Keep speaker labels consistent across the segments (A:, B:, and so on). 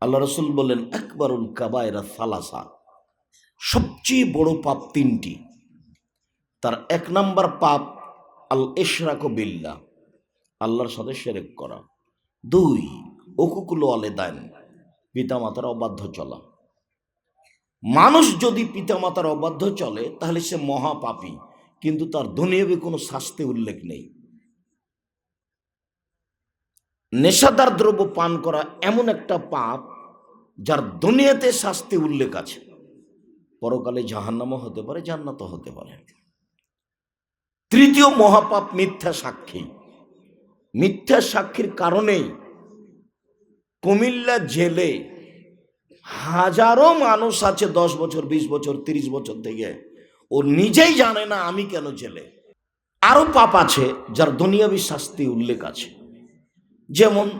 A: আল্লাহ রসুল বললেন একবারুল কাবায়রা সালাসা। সবচেয়ে বড় পাপ তিনটি। তার এক নাম্বার পাপ আল এশরাক বিল্লা আল্লাহর সাথে সেরেক করা। দুই অকুকুল আলে দেন পিতামাতার অবাধ্য চলা। মানুষ যদি পিতামাতার অবাধ্য চলে, তাহলে সে মহাপাপী, কিন্তু তার দুনিয়াবে কোনো শাস্তি উল্লেখ নেই। নেশাদার দ্রব্য পান করা এমন একটা পাপ যার দুনিয়াতে শাস্তি উল্লেখ আছে। পরকালে জাহান্নামও হতে পারে, জান্নাতও হতে পারে। তৃতীয় মহাপাপ মিথ্যা সাক্ষী। মিথ্যা সাক্ষীর কারণেই কুমিল্লা জেলে হাজারো মানুষ আছে দশ বছর, বিশ বছর, তিরিশ বছর থেকে। ও নিজেই জানে না আমি কেন জেলে। আরও পাপ আছে যার দুনিয়াবী শাস্তি উল্লেখ আছে। যেমন,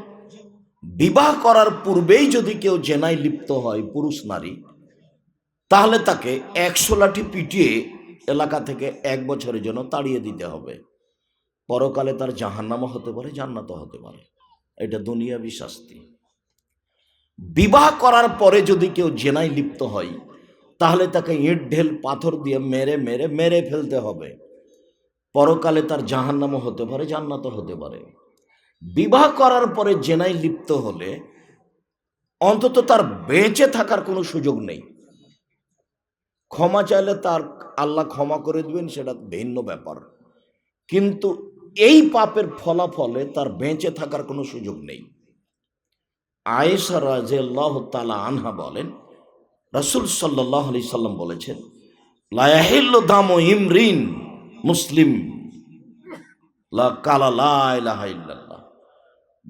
A: বিবাহ করার পূর্বেই যদি কেউ জেনায় লিপ্ত হয়, পুরুষ, নারী, তাহলে তাকে একশো লাঠি পিটিয়ে এলাকা থেকে এক বছরের জন্য তাড়িয়ে দিতে হবে। পরকালে তার জাহান্নামা হতে পারে, জান্নাতও হতে পারে। এটা দুনিয়াবী শাস্তি। বিবাহ করার পরে যদি কেউ জেনায় লিপ্ত হয়, তাহলে তাকে ইট, ঢেল, পাথর দিয়ে মেরে মেরে মেরে ফেলতে হবে। পরকালে তার জাহান্নামও হতে পারে, জান্নাতও হতে পারে। বিবাহ করার পরে জেনায় লিপ্ত হলে অন্তত তার বেঁচে থাকার কোনো সুযোগ নেই। ক্ষমা চাইলে তার আল্লাহ ক্ষমা করে দিবেন, সেটা ভিন্ন ব্যাপার। কিন্তু এই পাপের ফলাফলে তার বেঁচে থাকার কোনো সুযোগ নেই। আয়েশা রাজেল্লাহ তালা আনহা বলেন, রসুল সাল্লাহ আলি সাল্লাম বলেছেন লায়াহিল্ল দাম ইমরিন মুসলিম। লা কালা ইল্লাল্লাহ।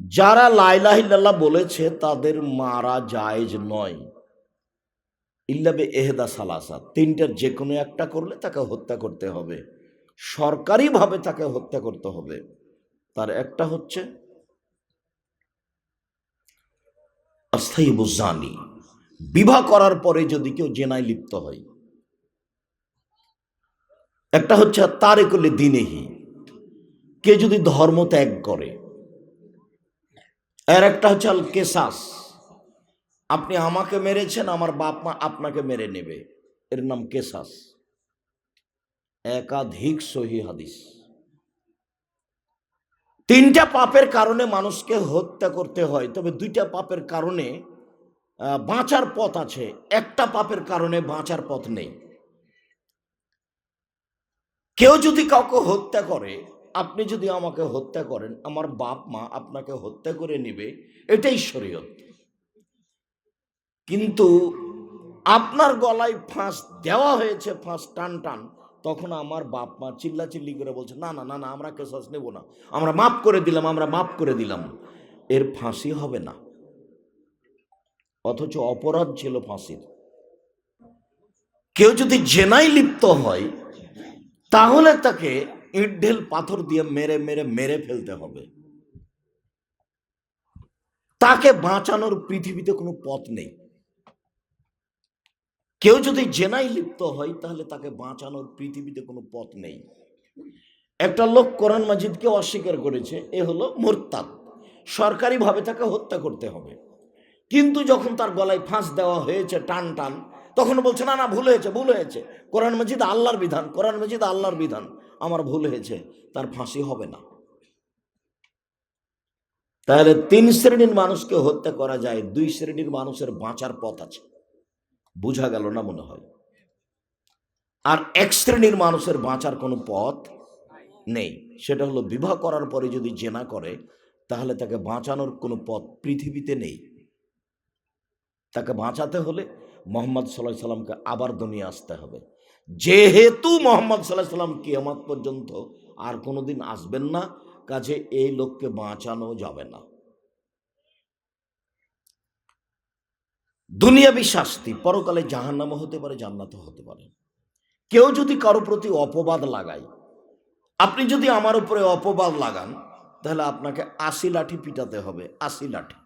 A: যারা লাইলাহিল্লাহ বলেছে, তাদের মারা জায়েজ নয়। ইল্লাবে এহেদা সালাসা। তিনটার যে কোনো একটা করলে তাকে হত্যা করতে হবে। সরকারিভাবে তাকে হত্যা করতে হবে। তার একটা হচ্ছে অস্থায়ী বুজানি। বিবাহ করার পরে যদি কেউ জেনায় লিপ্ত হয়। একটা হচ্ছে তারে করলে দিনেহি। কে যদি ধর্ম ত্যাগ করে এর একটা হচ্ছে আল কেসাস। আপনি আমাকে মেরেছেন, আমার বাপ মা আপনাকে মেরে নেবে। এর নাম কেসাস। একাধিক সহি হাদিস। তিনটা পাপের কারণে মানুষকে হত্যা করতে হয়, তবে দুইটা পাপের কারণে বাঁচার পথ আছে। একটা পাপের কারণে বাঁচার পথ নেই। কেউ যদি কাউকে হত্যা করে আপনি যদি আমাকে হত্যা করেন, আমার বাপ মা আপনাকে হত্যা করে নেবে, এটাই শরীয়ত। কিন্তু আপনার গলায় ফাঁস দেওয়া হয়েছে, ফাঁস টান টান, তখন আমার বাপ মা চিল্লা চিল্লি করে বলছে, না না না না, আমরা কেসাস নেব না। আমরা মাফ করে দিলাম, আমরা মাফ করে দিলাম। এর ফাঁসি হবে না। অথচ অপরাধ ছিল ফাঁসির। কেউ যদি জেনায় লিপ্ত হয়, তাহলে তাকে ইট ঢেল পাথর দিয়ে মেরে মেরে মেরে ফেলতে হবে। তাকে বাঁচানোর পৃথিবীতে কোনো পথ নেই। কেউ যদি জেনাই লিপ্ত হয়, তাহলে তাকে বাঁচানোর পৃথিবীতে কোনো পথ নেই। একটা লোক কোরআন মাজিদকে অস্বীকার করেছে, এ হলো মোরতাদ। সরকারিভাবে তাকে হত্যা করতে হবে। কিন্তু যখন তার গলায় ফাঁস দেওয়া হয়েছে টান টান, তখন বলছে, না না, ভুল হয়েছে ভুল হয়েছে। কোরআন মজিদ আল্লাহর বিধান, কোরআন মজিদ আল্লাহর বিধান। আমার ভুল হয়েছে, তার ফাঁসি হবে না। তাহলে তিন শ্রেণির মানুষকে হত্যা করা যায়, দুই শ্রেণির মানুষের বাঁচার পথ আছে। বোঝা গেল না মনে হয়? আর এক শ্রেণির মানুষের বাঁচার কোনো পথ নেই। সেটা হলো বিবাহ করার পরে যদি জেনা করে, তাহলে তাকে বাঁচানোর কোনো পথ পৃথিবীতে নেই। তাকে বাঁচাতে হলে মোহাম্মদ সাল্লাহ সাল্লামকে আবার দুনিয়া আসতে হবে। যেহেতু মোহাম্মদ সাল্লাহ সাল্লাম কিয়ামত পর্যন্ত আর কোনোদিন আসবেন না, কাজে এই লোককে বাঁচানো যাবে না। দুনিয়াবী শাস্তি পরকালে জাহান্নামও হতে পারে, জান্নাতও হতে পারে। কেউ যদি কারও প্রতি অপবাদ লাগায়, আপনি যদি আমার উপরে অপবাদ লাগান, তাহলে আপনাকে আশি লাঠি পিটাতে হবে, আশি লাঠি।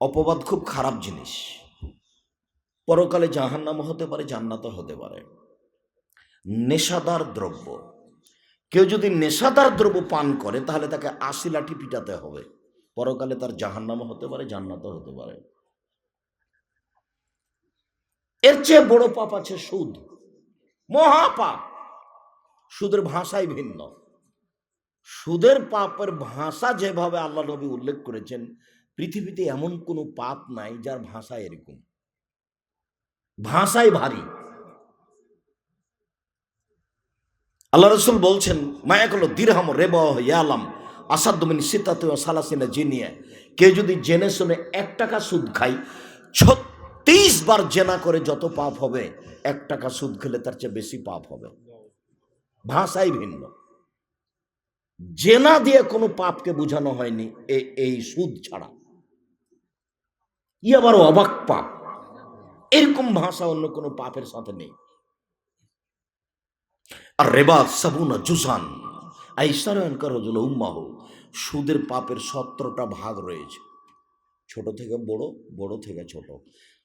A: অপবাদ খুব খারাপ জিনিস। পরকালে জাহান্নাম হতে পারে, জান্নাতও হতে পারে। নেশাদার দ্রব্য। কেউ যদি নেশাদার দ্রব্য পান করে, তাহলে তাকে আশি লাঠি পিটাতে হবে। পরকালে তার জাহান্নামও হতে পারে, জান্নাতও হতে পারে। এর চেয়ে বড় পাপ আছে সুদ। মহাপাপ। সুদের ভাষাই ভিন্ন। সুদের পাপের ভাষা যেভাবে আল্লাহ নবী উল্লেখ করেছেন, পৃথিবীতে এমন কোনো পাপ নাই যার ভাষা এরকম। ভাষাই ভারী। আল্লাহ রসুল বলছেন, মায়াকল দিরহাম রেব ইয়ালাম আসাদমিন সীতাতে সালাসিনা জিনিয়ে। কে যদি জেনে শুনে এক টাকা সুদ খাই ছত্রিশ বার জেনা করে যত পাপ হবে, এক টাকা সুদ খেলে তার চেয়ে বেশি পাপ হবে। ভাষাই ভিন্ন। জেনা দিয়ে কোনো পাপকে বোঝানো হয়নি এই সুদ ছাড়া। ই আবার অবাক পাপ। এরকম ভাষা অন্য কোনো পাপের সাথে নেই। আর রেবা সাবুনা জুসান আইসারায়ন করজল উম্মাহ, সুদের পাপের সতেরোটা ভাগ রয়েছে। ছোট থেকে বড় বড় থেকে ছোট।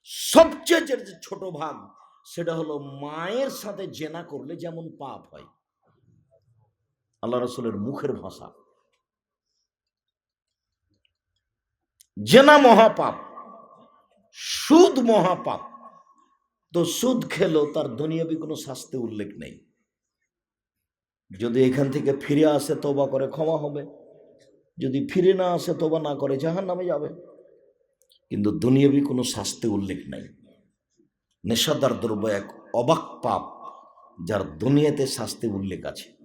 A: সবচেয়ে যে ছোট ভাগ, সেটা হলো মায়ের সাথে জেনা করলে যেমন পাপ হয়। আল্লাহ রসুলের মুখের ভাষা। জেনা মহাপাপ, সুদ মহাপাপ তো সুদ খেলো, তার দুনিয়াবি কোনো শাস্তি উল্লেখ নেই। যদি এখান থেকে ফিরে আসে তোবা করে ক্ষমা হবে। যদি ফিরে না আসে তোবা না করে জাহান নামে যাবে। কিন্তু দুনিয়াবি কোনো শাস্তি উল্লেখ নাই। নেশাদার দ্রব্য এক অবাক পাপ, যার দুনিয়াতে শাস্তি উল্লেখ আছে।